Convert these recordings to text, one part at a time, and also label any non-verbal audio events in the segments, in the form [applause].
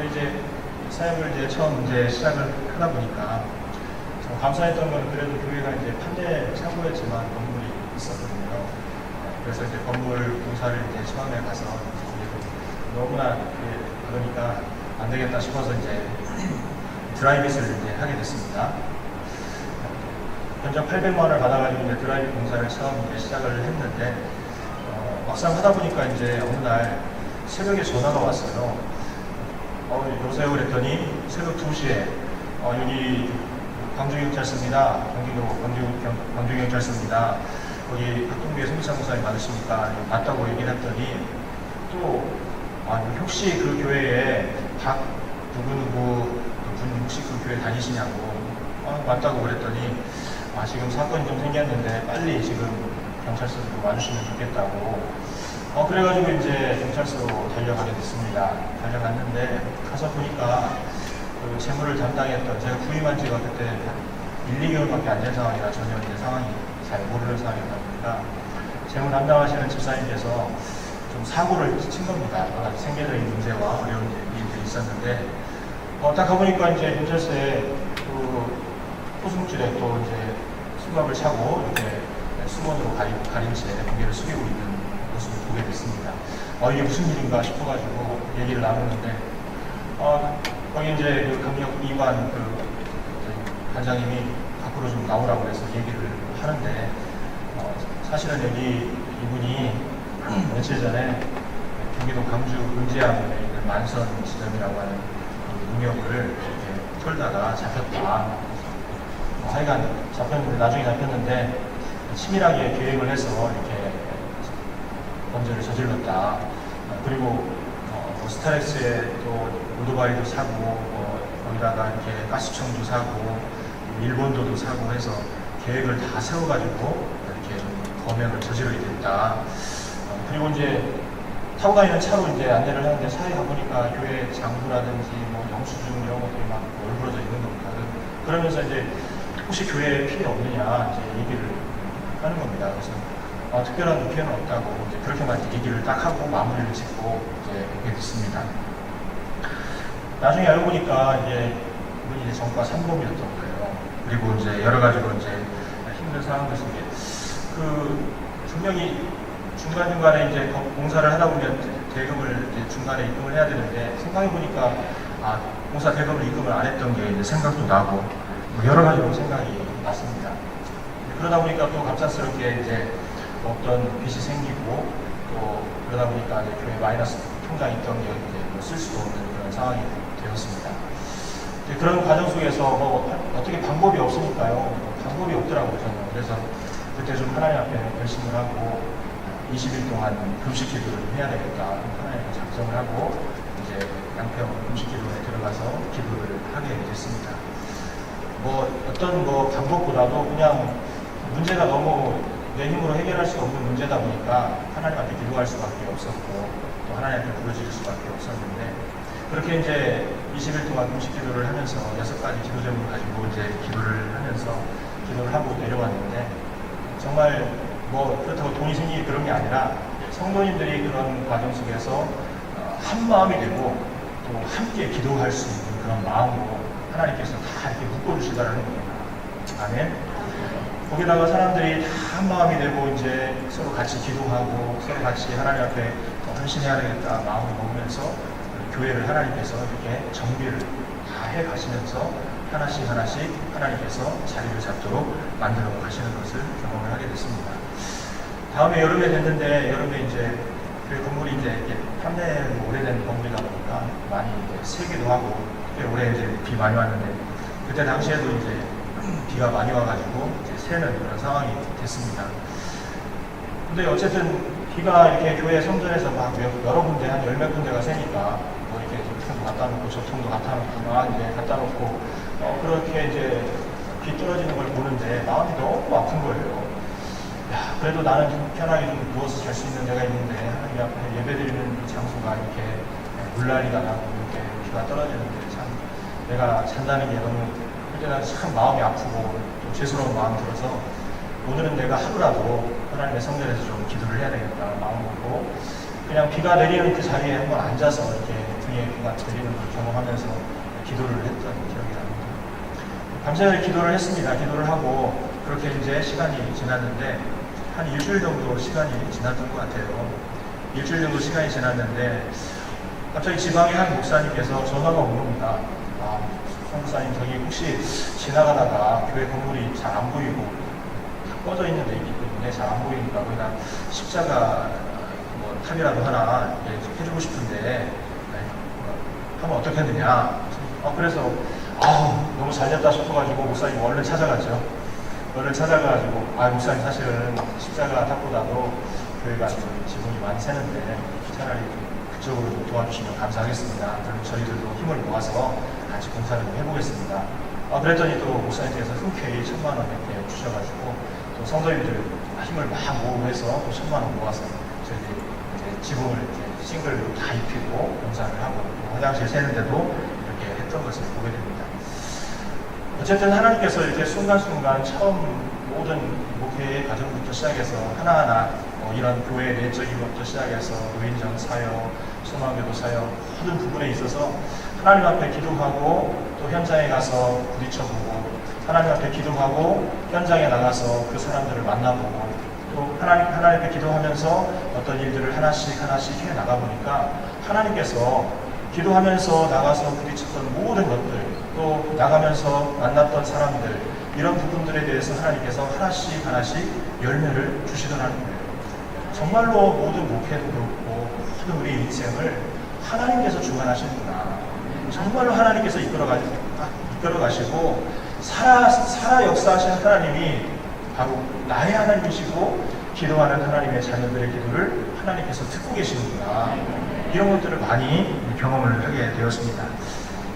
근데 이제 사역을 이제 처음 이제 시작을 하다 보니까 좀 감사했던 건 그래도 교회가 이제 판대 창고였지만 건물이 있었거든요. 그래서 이제 건물 공사를 이제 처음에 가서 너무나 그- 그러니까 안 되겠다 싶어서 이제 드라이빗을 이제 하게 됐습니다. 현재 800만 원을 받아가지고 이제 드라이브 공사를 처음 이제 시작을 했는데 어, 막상 하다 보니까 이제 어느 날 새벽에 전화가 왔어요. 어, 여보세요 그랬더니 새벽 2시에 어, 여기 광주경찰서입니다. 경기도 광주, 경, 광주 경찰서입니다. 거기 학동비에 송기찬 목사님 받으십니까? 맞다고 얘기를 했더니 또 아, 혹시 그 교회에 박 누구누구 분 혹시 그 교회 다니시냐고 아, 맞다고 그랬더니 아, 지금 사건이 좀 생겼는데 빨리 지금 경찰서로 와주시면 좋겠다고 어, 그래가지고 이제 경찰서로 달려가게 됐습니다. 달려갔는데 가서 보니까 그 재물을 담당했던 제가 부임한 지가 그때 한 1, 2개월밖에 안 된 상황이라 전혀 이제 상황이 잘 모르는 상황이다 보니까 재물 담당하시는 집사님께서 좀 사고를 친 겁니다. 생계적인 문제와 어려운 일들이 있었는데 어, 딱 가보니까 이제 경찰서에 그 호승줄에 또 이제 수갑을 차고 이렇게 수건으로 가린, 가린 채 고개를 숙이고 있는 보게 됐습니다. 어, 이게 무슨 일인가 싶어가지고 얘기를 나누는데, 어, 거기 이제 그 경력 이관 그 저희 관장님이 밖으로 좀 나오라고 해서 얘기를 하는데, 어, 사실은 여기 이분이 [clears throat] 며칠 전에 경기도 광주 은지항에 있는 만선 지점이라고 하는 그 능력을 털다가 잡혔다. 뭐 하여간 잡혔는데, 나중에 잡혔는데, 치밀하게 계획을 해서 이렇게 범죄를 저질렀다. 어, 그리고 어, 뭐 스타렉스에 또 오토바이도 사고, 뭐 거기다가 이렇게 가스총도 사고, 일본도도 사고 해서 계획을 다 세워가지고 이렇게 범행을 저지르게 됐다. 어, 그리고 이제 타고 다니는 차로 이제 안내를 하는데 사이에 가보니까 교회 장부라든지 뭐 영수증 이런 것들이 막 얼굴어져 있는 겁니다. 그- 그러면서 이제 혹시 교회에 피해 없느냐 이제 얘기를 하는 겁니다. 그래서 어, 특별한 피해는 없다고 이제 그렇게만 얘기를 딱 하고 마무리를 짓고 이제 오게 됐습니다. 나중에 알고 보니까 이제 이분이 이제 전과 상범이었던 거예요. 그리고 이제 여러 가지로 이제 힘든 상황들 속에 그 분명히 중간 중간에 이제 거- 공사를 하다 보면 대- 대금을 이제 중간에 입금을 해야 되는데 생각해 보니까 아 공사 대금을 입금을 안 했던 게 이제 생각도 나고 뭐 여러 가지로 생각이 났습니다. 그러다 보니까 또 갑작스럽게 이제 어떤 빚이 생기고 또 그러다 보니까 이제 교회 마이너스 통장이 있던 게 이제 뭐쓸 수도 없는 그런 상황이 되었습니다. 그런 과정 속에서 뭐 어떻게 방법이 없으니까요. 뭐 방법이 없더라고요, 저는. 그래서 그때 좀 하나님 앞에 결심을 하고 20일 동안 금식 기도를 좀 해야 되겠다. 하나님께 작정을 하고 이제 양평 금식 기도에 들어가서 기도를 하게 됐습니다. 뭐 어떤 뭐 방법보다도 그냥 문제가 너무 내 힘으로 해결할 수 없는 문제다 보니까 하나님한테 기도할 수밖에 없었고 또 하나님한테 부르짖을 수밖에 없었는데 그렇게 이제 20일 동안 금식 기도를 하면서 여섯 가지 기도 제목을 가지고 이제 기도를 하면서 기도를 하고 내려왔는데 정말 뭐 그렇다고 돈이 생기기 그런 게 아니라 성도님들이 그런 과정 속에서 어, 한 마음이 되고 또 함께 기도할 수 있는 그런 마음으로 하나님께서 다 이렇게 묶어주시다라는 겁니다. 아멘. 거기다가 사람들이 다 한 마음이 되고 이제 서로 같이 기도하고 서로 같이 하나님 앞에 더 헌신해야 되겠다 마음을 먹으면서 교회를 하나님께서 이렇게 정비를 다 해 가시면서 하나씩 하나씩 하나님께서 자리를 잡도록 만들어 가시는 것을 경험을 하게 됐습니다. 다음에 여름에 됐는데 여름에 이제 그 건물이 이제 판매는 오래된 건물이다 보니까 많이 새기도 하고 올해 이제 비 많이 왔는데 그때 당시에도 이제 비가 많이 와가지고 새는 그런 상황이 됐습니다. 근데 어쨌든 비가 이렇게 교회 성전에서 막 몇- 여러 군데 한 열 몇 군데가 새니까 뭐 이렇게 저 통도 갖다 놓고 저 통도 갖다 놓고 막 이제 갖다 놓고 어 그렇게 이제 비 떨어지는 걸 보는데 마음이 너무 아픈 거예요. 야, 그래도 나는 좀 편하게 좀 누워서 잘 수 있는 데가 있는데 하나님 앞에 예배드리는 이 장소가 이렇게 물난리가 나고 이렇게 비가 떨어지는데 참 내가 잔다는 게 너무 그때가 참 마음이 아프고 좀 죄스러운 마음이 들어서 오늘은 내가 하루라도 하나님의 성전에서 좀 기도를 해야 되겠다 마음 먹고 그냥 비가 내리는 그 자리에 한번 앉아서 이렇게 등에 비가 내리는 걸 경험하면서 기도를 했던 기억이 납니다. 밤새 기도를 했습니다. 기도를 하고 그렇게 이제 시간이 지났는데 한 일주일 정도 시간이 지났던 것 같아요. 일주일 정도 시간이 지났는데 갑자기 지방의 한 목사님께서 전화가 온 겁니다. 아, 송 목사님 저기 혹시 지나가다가 교회 건물이 잘 안 보이고 다 꺼져 있는 데 있기 때문에 잘 안 보이니까 거기다 십자가 뭐 탑이라도 하나 해주고 싶은데 네, 하면 어떻겠느냐. 어, 그래서 아우 너무 잘 됐다 싶어가지고 목사님 얼른 찾아갔죠. 얼른 찾아가가지고 아 목사님 사실은 십자가 탑보다도 교회가 좀 지분이 많이 새는데 차라리 좀 그쪽으로 좀 도와주시면 감사하겠습니다. 그럼 저희들도 힘을 모아서 같이 공사를 좀 해보겠습니다. 아, 그랬더니 또 목사님께서 흔쾌히 천만 원 이렇게 주셔가지고 또 성도님들 힘을 막 모으고 해서 또 천만 원 모아서 저희들이 이제 지붕을 이렇게 싱글로 다 입히고 공사를 하고 또 화장실 새는데도 이렇게 했던 것을 보게 됩니다. 어쨌든 하나님께서 이렇게 순간순간 처음 모든 목회의 과정부터 시작해서 하나하나 어, 이런 교회 내적인 것부터 시작해서 노인정 사역, 소망교도 사역 모든 부분에 있어서 하나님 앞에 기도하고 또 현장에 가서 부딪혀보고 하나님 앞에 기도하고 현장에 나가서 그 사람들을 만나보고 또 하나님 하나님 앞에 기도하면서 어떤 일들을 하나씩 하나씩 해 나가 보니까 하나님께서 기도하면서 나가서 부딪혔던 모든 것들 또 나가면서 만났던 사람들 이런 부분들에 대해서 하나님께서 하나씩 하나씩 열매를 주시더라는 거예요. 정말로 모든 목회도 그렇고 모든 우리 인생을 하나님께서 주관하시는구나. 정말로 하나님께서 이끌어 가 이끌어 가시고 살아 살아 역사하신 하나님이 바로 나의 하나님이시고 기도하는 하나님의 자녀들의 기도를 하나님께서 듣고 계시는구나. 이런 것들을 많이 경험을 하게 되었습니다.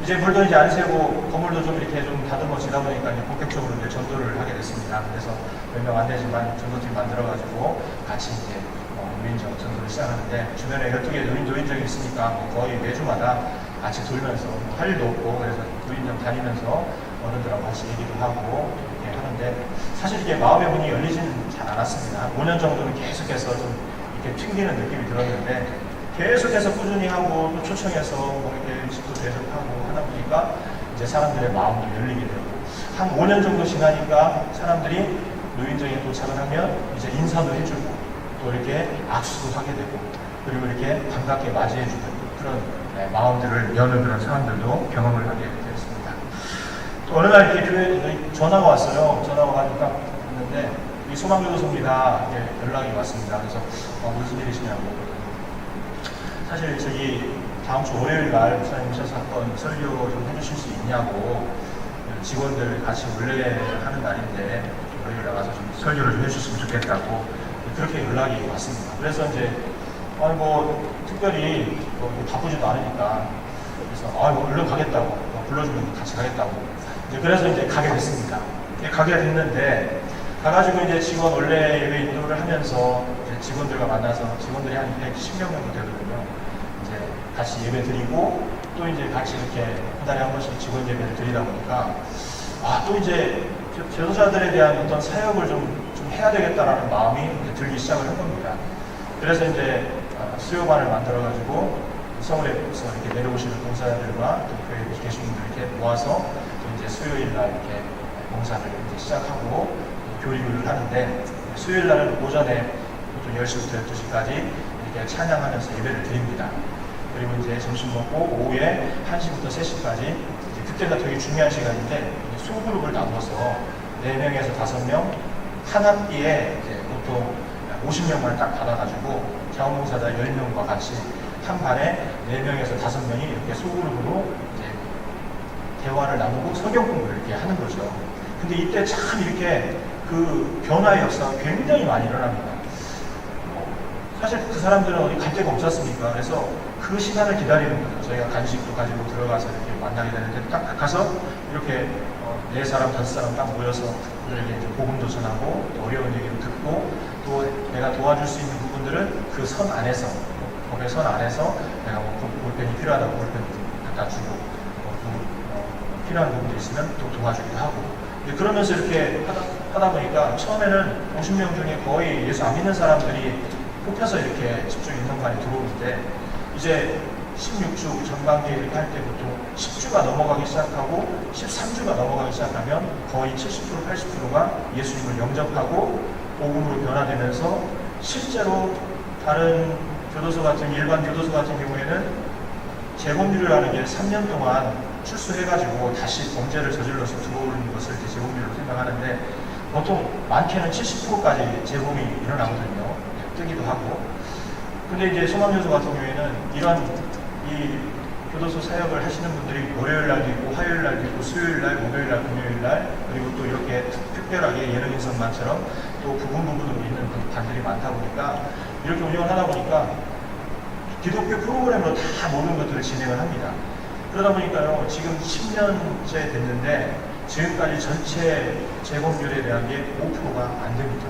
이제 물도 이제 안 새고 건물도 좀 이렇게 좀 다듬어지다 보니까 이제 본격적으로 이제 전도를 하게 됐습니다. 그래서 몇 명 안 되지만 전도팀 만들어가지고 같이 이제 어, 노인정 전도를 시작하는데 주변에 12개 노인, 노인정이 있으니까 뭐 거의 매주마다 같이 돌면서 뭐할 일도 없고 그래서 노인정 다니면서 어른들하고 같이 얘기도 하고 이렇게 하는데 사실 이게 마음의 문이 열리지는 잘 않았습니다. 한 5년 정도는 계속해서 좀 이렇게 튕기는 느낌이 들었는데 계속해서 꾸준히 하고 또 초청해서 뭐 이렇게 집도 대접하고 하다 보니까 이제 사람들의 마음도 열리게 되고 한 5년 정도 지나니까 사람들이 노인정에 도착을 하면 이제 인사도 해주고 또 이렇게 악수도 하게 되고 그리고 이렇게 반갑게 맞이해주는 그런 네, 마음들을 여는 그런 상황들도 경험을 하게 되었습니다. 또 어느 날 이렇게 교회에 전화가 왔어요. 전화가 와니까 왔는데 이 소망교도소입니다. 이렇게 연락이 왔습니다. 그래서 어, 무슨 일이시냐고 사실 저기 다음 주 월요일 날 목사님 오셔서 설교 좀 해주실 수 있냐고 직원들 같이 원래하는 날인데 월요일 나가서 좀 설교를 좀 해주셨으면 좋겠다고 그렇게 연락이 왔습니다. 그래서 이제 아니 뭐 특별히 뭐 바쁘지도 않으니까 그래서 아뭐 얼른 가겠다고 뭐 불러주면 같이 가겠다고 이제 그래서 이제 가게 됐습니다. 가게 됐는데 가가지고 이제 직원 원래 예배 인도를 하면서 직원들과 만나서 직원들이 한 110명 정도 되거든요. 이제 같이 예배 드리고 또 이제 같이 이렇게 한 달에 한 번씩 직원 예배를 드리다 보니까 아 또 이제 제- 제도자들에 대한 어떤 사역을 좀, 좀 해야 되겠다라는 마음이 들기 시작을 한 겁니다. 그래서 이제 어, 수요반을 만들어가지고 서울에서 이렇게 내려오시는 봉사자들과 또 교회에 계신 분들 이렇게 모아서 또 이제 수요일 날 이렇게 봉사를 이제 시작하고 또 교리를 하는데 수요일 날은 오전에 보통 10시부터 12시까지 이렇게 찬양하면서 예배를 드립니다. 그리고 이제 점심 먹고 오후에 1시부터 3시까지 이제 그때가 되게 중요한 시간인데 소그룹을 나눠서 4명에서 5명 한 학기에 보통 50명만 딱 받아가지고 자원봉사자 10명과 같이 한 반에 4명에서 5명이 이렇게 소그룹으로 대화를 나누고 성경 공부를 이렇게 하는 거죠. 근데 이때 참 이렇게 그 변화의 역사가 굉장히 많이 일어납니다. 어, 사실 그 사람들은 어디 갈 데가 없었으니까 그래서 그 시간을 기다리는 거죠. 저희가 간식도 가지고 들어가서 이렇게 만나게 되는데 딱 가서 이렇게 어, 네 사람 다섯 사람 딱 모여서 그들에게 복음도 전하고 또 어려운 얘기도 듣고 또 내가 도와줄 수 있는 부분들은 그 선 안에서 법의 선 안에서 내가 뭐 볼- 볼펜이 필요하다고 볼펜 갖다 주고 어, 또, 어, 필요한 부분이 있으면 또 도와주기도 하고. 그러면서 이렇게 하다, 하다 보니까 처음에는 50명 중에 거의 예수 안 믿는 사람들이 뽑혀서 이렇게 집중 인성관에 들어오는데 이제 16주 전반기 이렇게 할 때부터 10주가 넘어가기 시작하고 13주가 넘어가기 시작하면 거의 70% 80%가 예수님을 영접하고 복음으로 변화되면서 실제로 다른 교도소 같은 일반 교도소 같은 경우에는 재범률이라는 게 3년 동안 출소해가지고 다시 범죄를 저질러서 들어오는 것을 재범률로 생각하는데 보통 많게는 70%까지 재범이 일어나거든요. 뜨기도 하고. 근데 이제 소망교소 같은 경우에는 이런 이 교도소 사역을 하시는 분들이 월요일 날도 있고 화요일 날도 있고 수요일 날, 목요일 날, 금요일 날 그리고 또 이렇게 특- 특별하게 예능 인성만처럼 또 부분 부분으로 있는 그 반들이 많다 보니까 이렇게 운영을 하다 보니까 기독교 프로그램으로 다 모든 것들을 진행을 합니다. 그러다 보니까요, 지금 10년째 됐는데, 지금까지 전체 재범률에 대한 게 5%가 안 됩니다.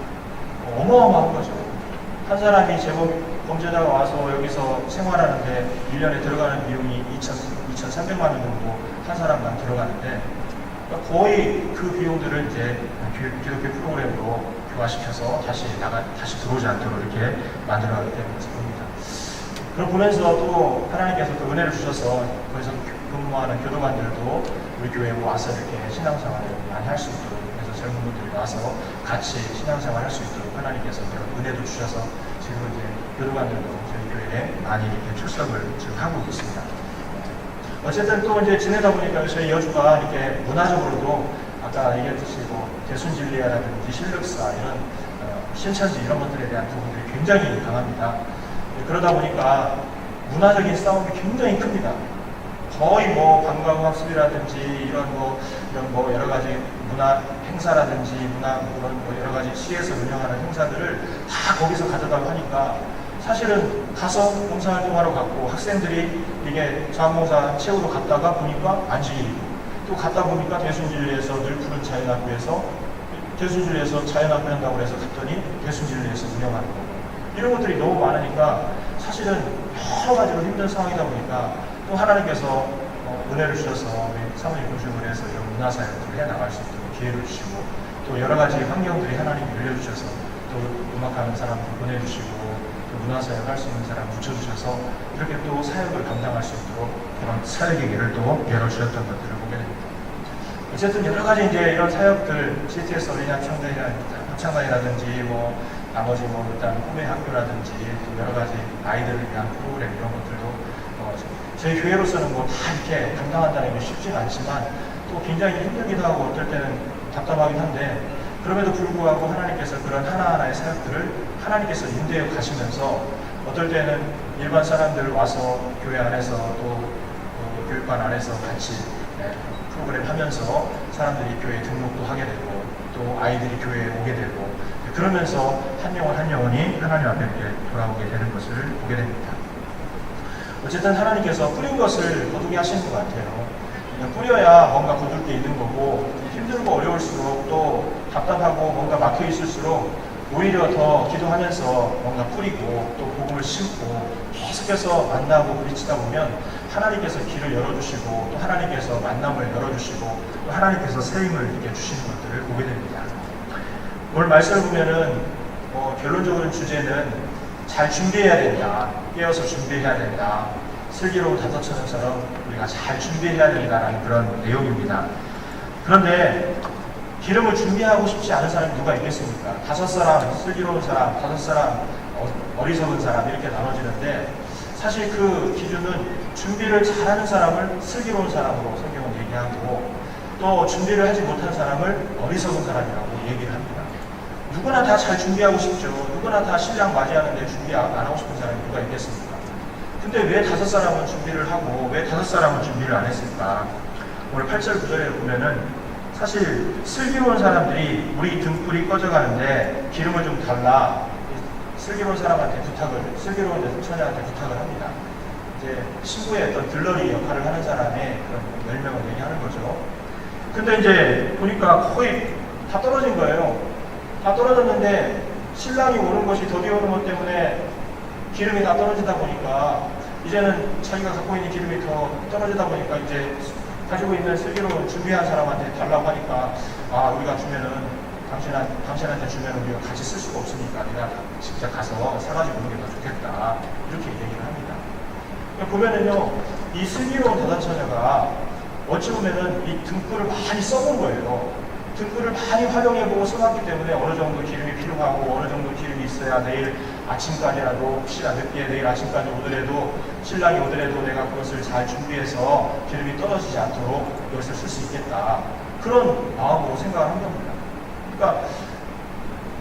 어, 어마어마한 거죠. 한 사람이 재범, 범죄자가 와서 여기서 생활하는데 1년에 들어가는 비용이 2천, 2,300만 원 정도 한 사람만 들어가는데, 거의 그 비용들을 이제 기- 기독교 프로그램으로 교화시켜서 다시 나가, 다시 들어오지 않도록 이렇게 만들어가기 때문에 봅니다. 그걸 보면서 또 하나님께서 또 은혜를 주셔서 거기서 근무하는 교도관들도 우리 교회에 와서 이렇게 신앙생활을 많이 할 수 있도록 그래서 젊은 분들이 와서 같이 신앙생활 할 수 있도록 하나님께서 그런 은혜도 주셔서 지금 이제 교도관들도 저희 교회에 많이 이렇게 출석을 지금 하고 있습니다. 어쨌든 또 이제 지내다 보니까 저희 여주가 이렇게 문화적으로도 아까 얘기했듯이 뭐 대순진리아라든지 실력사 이런 어, 신천지 이런 것들에 대한 부분들이 굉장히 강합니다. 네, 그러다 보니까 문화적인 싸움이 굉장히 큽니다. 거의 뭐 관광 학습이라든지 이런 뭐 이런 뭐 여러 가지 문화 행사라든지 문화 그런 뭐 여러 가지 시에서 운영하는 행사들을 다 거기서 가져다고 하니까 사실은 가서 봉사활동하러 갔고 학생들이 이게 자원봉사 채우러 갔다가 보니까 안식일이고 또 갔다 보니까 대순진리에서 늘 푸른 자연학교에서 대순진리에서 자연학교 한다고 해서 갔더니 대순진리에서 운영하는 거고 이런 것들이 너무 많으니까 사실은 여러 가지로 힘든 상황이다 보니까 또 하나님께서 어, 은혜를 주셔서 사모님 공주을 해서 이런 문화사역들을 해 나갈 수 있도록 기회를 주시고 또 여러 가지 환경들이 하나님이 열려주셔서 또 음악하는 사람들 보내주시고 또 문화사역 할 수 있는 사람 붙여주셔서 이렇게 또 사역을 감당할 수 있도록 그런 사역의 길을 또 열어주셨던 것들을 보게 됩니다. 어쨌든 여러 가지 이제 이런 사역들, CTS 어린이 합창단이라든지 뭐 나머지 뭐 일단 꿈의 학교라든지 또 여러 가지 아이들을 위한 프로그램 이런 것들도 어, 저희 교회로서는 뭐 다 이렇게 감당한다는 게 쉽지는 않지만 또 굉장히 힘들기도 하고 어떨 때는 답답하긴 한데 그럼에도 불구하고 하나님께서 그런 하나하나의 사역들을 하나님께서 인도해 가시면서 어떨 때는 일반 사람들 와서 교회 안에서 또 어, 교육관 안에서 같이 네, 프로그램 하면서 사람들이 교회에 등록도 하게 되고 또 아이들이 교회에 오게 되고 그러면서 한 영혼 한 영혼이 하나님 앞에 돌아오게 되는 것을 보게 됩니다. 어쨌든 하나님께서 뿌린 것을 거두게 하시는 것 같아요. 그냥 뿌려야 뭔가 거둘 게 있는 거고 힘들고 어려울수록 또 답답하고 뭔가 막혀 있을수록 오히려 더 기도하면서 뭔가 뿌리고 또 심고 계속해서 만나고 부딪히다 보면 하나님께서 길을 열어주시고 또 하나님께서 만남을 열어주시고 또 하나님께서 세임을 이렇게 주시는 것들을 보게 됩니다. 오늘 말씀을 보면은 뭐 결론적인 주제는 잘 준비해야 된다. 깨어서 준비해야 된다. 슬기로운 다섯천원처럼 우리가 잘 준비해야 된다라는 그런 내용입니다. 그런데 기름을 준비하고 싶지 않은 사람이 누가 있겠습니까? 다섯 사람, 슬기로운 사람, 다섯 사람, 어- 어리석은 사람 이렇게 나눠지는데 사실 그 기준은 준비를 잘하는 사람을 슬기로운 사람으로 성경은 얘기하고 또 준비를 하지 못한 사람을 어리석은 사람이라고 얘기를 합니다. 누구나 다 잘 준비하고 싶죠. 누구나 다 신랑 맞이하는데 준비 안 하고 싶은 사람이 누가 있겠습니까? 근데 왜 다섯 사람은 준비를 하고 왜 다섯 사람은 준비를 안 했을까? 오늘 8절 9절에 보면은 사실 슬기로운 사람들이 우리 등불이 꺼져가는데 기름을 좀 달라 슬기로운 사람한테 부탁을 슬기로운 처녀한테 부탁을 합니다. 이제 신부의 어떤 들러리 역할을 하는 사람의 그런 열명을 얘기하는 거죠. 근데 이제 보니까 거의 다 떨어진 거예요. 다 떨어졌는데 신랑이 오는 것이 더디 오는 것 때문에 기름이 다 떨어지다 보니까 이제는 자기가 갖고 있는 기름이 더 떨어지다 보니까 이제 가지고 있는 슬기로운 준비한 사람한테 달라고 하니까 아 우리가 주면은 당신한, 당신한테 주면 우리가 같이 쓸 수가 없으니까 내가 직접 가서 사가지고 오는 게 더 좋겠다 이렇게 얘기를 합니다. 보면은요 이 슬기로운 다단처녀가 어찌 보면은 이 등불을 많이 써본 거예요. 등불을 많이 활용해보고 써봤기 때문에 어느 정도 기름이 필요하고 어느 정도 기름이 있어야 내일 아침까지라도 혹시나 늦게 내일 아침까지 오더라도 신랑이 오더라도 내가 그것을 잘 준비해서 기름이 떨어지지 않도록 이것을 쓸 수 있겠다. 그런 마음으로 생각을 한 겁니다. 그러니까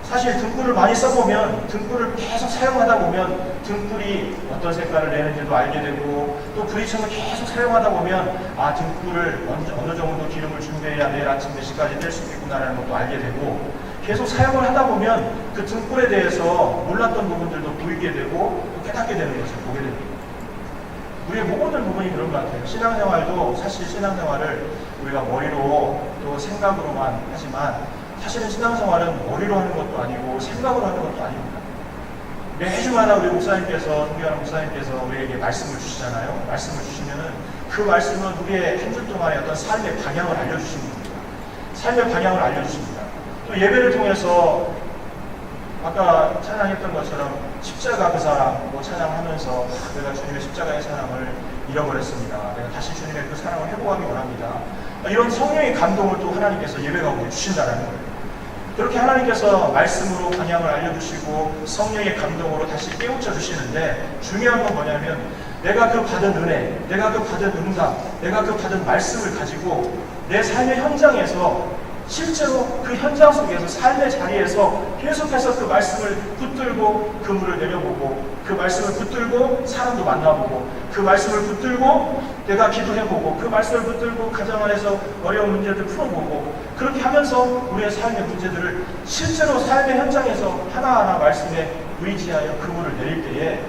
사실 등불을 많이 써보면 등불을 계속 사용하다 보면 등불이 어떤 색깔을 내는지도 알게 되고 또 브리처를 계속 사용하다 보면 아 등불을 어느, 정도 기름을 준비해야 내일 아침 몇 시까지 뗄 수 있구나라는 것도 알게 되고 계속 사용을 하다 보면 그 등불에 대해서 몰랐던 부분들도 보이게 되고 또 깨닫게 되는 것을 보게 됩니다. 우리의 모든 부분이 그런 것 같아요. 신앙생활도 사실 신앙생활을 우리가 머리로 또 생각으로만 하지만 사실은 신앙생활은 머리로 하는 것도 아니고 생각으로 하는 것도 아닙니다. 매주마다 우리 목사님께서, 존경하는 목사님께서 우리에게 말씀을 주시잖아요. 말씀을 주시면은 그 말씀은 우리의 한 주 동안의 어떤 삶의 방향을 알려주시는 겁니다. 삶의 방향을 알려주십니다. 또 예배를 통해서 아까 찬양했던 것처럼 십자가 그 사랑 뭐 찬양하면서 내가 주님의 십자가의 사랑을 잃어버렸습니다. 내가 다시 주님의 그 사랑을 회복하기 원합니다. 이런 성령의 감동을 또 하나님께서 예배 가운데 주신다는 거예요. 그렇게 하나님께서 말씀으로 방향을 알려주시고 성령의 감동으로 다시 깨우쳐 주시는데 중요한 건 뭐냐면 내가 그 받은 은혜, 내가 그 받은 응답, 내가 그 받은 말씀을 가지고 내 삶의 현장에서 실제로 그 현장 속에서 삶의 자리에서 계속해서 그 말씀을 붙들고 그물을 내려보고 그 말씀을 붙들고 사람도 만나보고 그 말씀을 붙들고 내가 기도해보고 그 말씀을 붙들고 가정 안에서 어려운 문제들 풀어보고 그렇게 하면서 우리의 삶의 문제들을 실제로 삶의 현장에서 하나하나 말씀에 의지하여 그물을 내릴 때에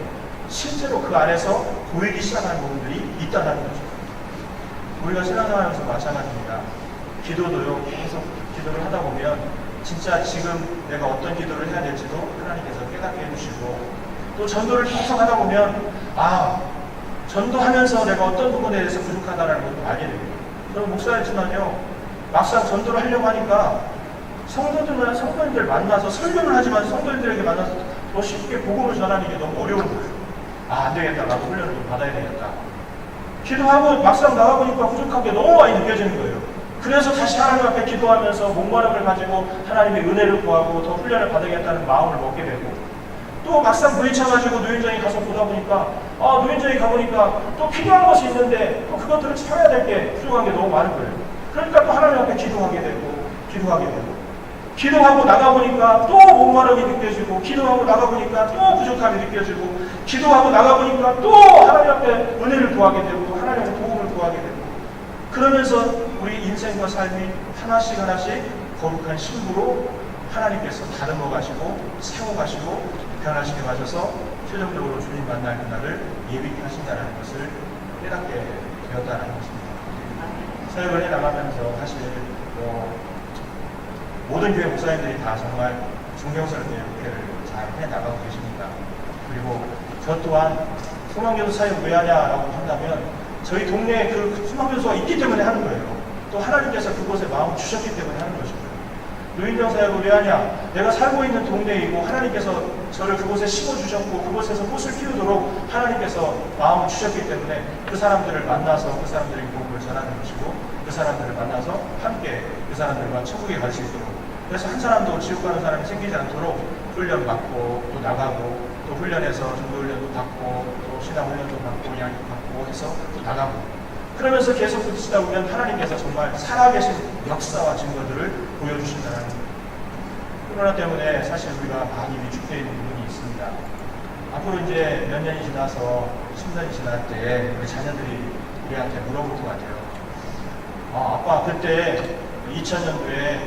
실제로 그 안에서 보이기 시작하는 부분들이 있다는 거죠. 우리가 신앙생활하면서 마찬가지입니다. 기도도요, 계속 기도를 하다 보면 진짜 지금 내가 어떤 기도를 해야 될지도 하나님께서 깨닫게 해주시고 또 전도를 계속 하다 보면 아, 전도하면서 내가 어떤 부분에 대해서 부족하다는 것도 알게 됩니다. 저는 목사였지만요, 막상 전도를 하려고 하니까 성도들만 성도님들 만나서 설교를 하지만 성도님들에게 만나서 더 쉽게 복음을 전하는 게 너무 어려운 거예요. 아, 안 되겠다. 나도 훈련을 좀 받아야 되겠다. 기도하고 막상 나가보니까 부족한 게 너무 많이 느껴지는 거예요. 그래서 다시 하나님 앞에 기도하면서 목마름을 가지고 하나님의 은혜를 구하고 더 훈련을 받아야겠다는 마음을 먹게 되고 또 막상 부딪혀가지고 노인정에 가서 보다 보니까 아 노인정에 가보니까 또 필요한 것이 있는데 또 그것들을 채워야 될 게 부족한 게 너무 많은 거예요. 그러니까 또 하나님 앞에 기도하게 되고 기도하게 되고 기도하고 나가보니까 또 목마름이 느껴지고 기도하고 나가보니까 또 부족함이 느껴지고 기도하고 나가보니까 또 하나님 앞에 은혜를 구하게 되고 하나님의 도움을 구하게 되고 그러면서 우리 인생과 삶이 하나씩 하나씩 거룩한 신부로 하나님께서 다듬어 가시고 세워 가시고 변화시켜 가셔서 최종적으로 주님 만날 그날을 예비케 하신다는 것을 깨닫게 되었다는 것입니다. 해 나가면서 사실 뭐 모든 교회 목사님들이 다 정말 존경스럽게 목회를 잘 해 나가고 계십니다. 그리고 저 또한 소망교도 사역 왜 하냐라고 한다면 저희 동네에 그 소망교도소가 있기 때문에 하는 거예요. 또 하나님께서 그곳에 마음을 주셨기 때문에 하는 것입니다. 노인정 사역을 왜 하냐? 내가 살고 있는 동네이고 하나님께서 저를 그곳에 심어주셨고 그곳에서 꽃을 피우도록 하나님께서 마음을 주셨기 때문에 그 사람들을 만나서 그 사람들에게 복음을 전하는 것이고 그 사람들을 만나서 함께 그 사람들과 천국에 갈 수 있도록 그래서 한 사람도 지옥 가는 사람이 생기지 않도록 훈련 받고 또 나가고 또 훈련해서 전도 훈련도 받고 또 신앙 훈련도 받고 양육 받고 해서 또 나가고 그러면서 계속 부딪히다 보면 하나님께서 정말 살아계신 역사와 증거들을 보여주신다는 거예요. 코로나 때문에 사실 우리가 많이 위축되어 있는 부분이 있습니다. 앞으로 이제 몇 년이 지나서 10년이 지날 때 우리 자녀들이 우리한테 물어볼 것 같아요. 아, 아빠 그때 2000년도에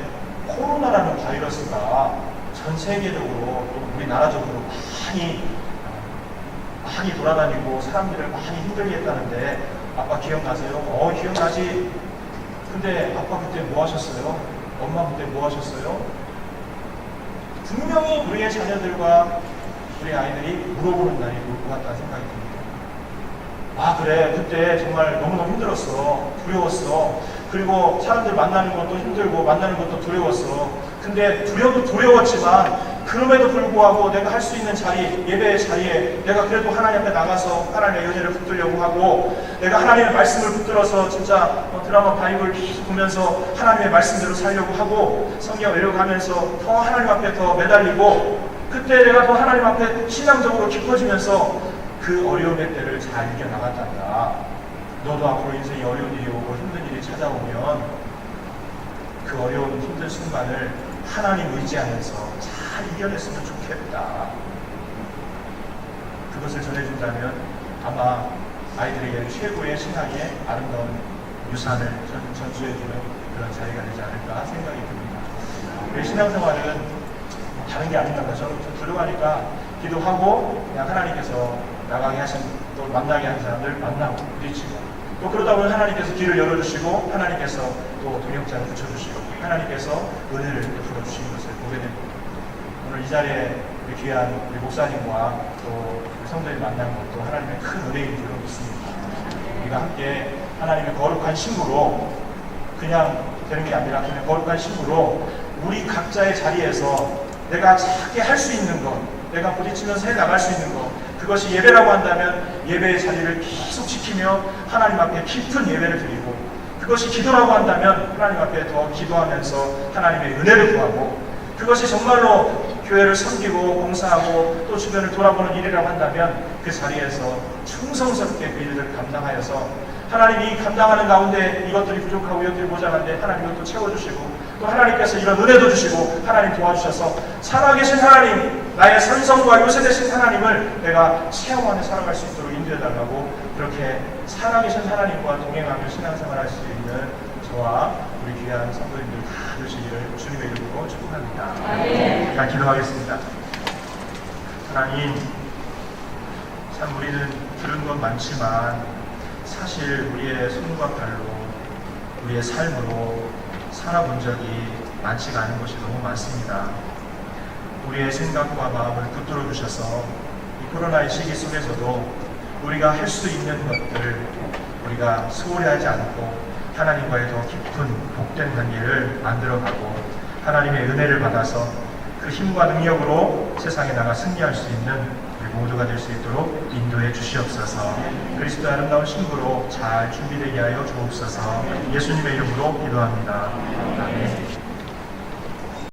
코로나라는 바이러스가 전 세계적으로 또 우리나라적으로 많이 많이 돌아다니고 사람들을 많이 힘들게 했다는데 아빠 기억나세요? 어 기억나지? 근데 아빠 그때 뭐 하셨어요? 엄마 그때 뭐 하셨어요? 분명히 우리의 자녀들과 우리 아이들이 물어보는 날이 올 것 같다는 생각이 듭니다. 아 그래. 그때 정말 너무너무 힘들었어. 두려웠어. 그리고 사람들 만나는 것도 힘들고 만나는 것도 두려웠어. 근데 두려도 두려웠지만 그럼에도 불구하고 내가 할 수 있는 자리 예배의 자리에 내가 그래도 하나님 앞에 나가서 하나님의 은혜를 붙들려고 하고 내가 하나님의 말씀을 붙들어서 진짜 어, 드라마 바이블 보면서 하나님의 말씀대로 살려고 하고 성경 외려가면서 더 하나님 앞에 더 매달리고 그때 내가 더 하나님 앞에 신앙적으로 깊어지면서 그 어려움의 때를 잘 이겨나갔단다. 너도 앞으로 인생이 어려운 일이 오고 힘든 일이 찾아오면 그 어려운 힘든 순간을 하나님 의지하면서 잘 이겨냈으면 좋겠다. 그것을 전해준다면 아마 아이들에게 최고의 신앙의 아름다운 유산을 전, 전수해주는 그런 자리가 되지 않을까 생각이 듭니다. 우리 신앙생활은 다른 게 아닌가 봐요. 저는 좀 들어가니까 기도하고 그냥 하나님께서 나가게 하신 또 만나게 한 사람들 만나고 부딪히고 또 그러다 보면 하나님께서 길을 열어주시고 하나님께서 또 동역자를 붙여주시고 하나님께서 은혜를 베풀어 주시는 것을 보게 됩니다. 오늘 이 자리에 귀한 우리 목사님과 또 성도님 만난 것도 하나님의 큰 은혜인 줄로 믿습니다. 우리가 함께 하나님의 거룩한 신부로 그냥 되는 게 아니라 그냥 거룩한 신부로 우리 각자의 자리에서 내가 작게 할 수 있는 것, 내가 부딪히면서 해 나갈 수 있는 것, 그것이 예배라고 한다면 예배의 자리를 계속 지키며 하나님 앞에 깊은 예배를 드리고 그것이 기도라고 한다면 하나님 앞에 더 기도하면서 하나님의 은혜를 구하고 그것이 정말로 교회를 섬기고 봉사하고 또 주변을 돌아보는 일이라고 한다면 그 자리에서 충성스럽게 그 일들을 감당하여서 하나님 이 감당하는 가운데 이것들이 부족하고 이것들이 모자란데 하나님 이것도 채워주시고 또 하나님께서 이런 은혜도 주시고 하나님 도와주셔서 살아계신 하나님 나의 산성과 요새 되신 하나님을 내가 체험 안에 살아갈 수 있도록 인도해 달라고 그렇게 살아계신 하나님과 동행하며 신앙생활 할 수 있는 저와 귀한 성도님들 다 되시기를 주님의 이름으로 축복합니다. 자 기도하겠습니다. 하나님 참 우리는 들은 건 많지만 사실 우리의 손과 발로 우리의 삶으로 살아본 적이 많지가 않은 것이 너무 많습니다. 우리의 생각과 마음을 붙들어 주셔서 이 코로나의 시기 속에서도 우리가 할 수 있는 것들을 우리가 소홀히 하지 않고 하나님과의 더 깊은 복된 관계를 만들어가고 하나님의 은혜를 받아서 그 힘과 능력으로 세상에 나가 승리할 수 있는 우리 모두가 될 수 있도록 인도해 주시옵소서 그리스도의 아름다운 신부로 잘 준비되게 하여 주옵소서 예수님의 이름으로 기도합니다. 아멘.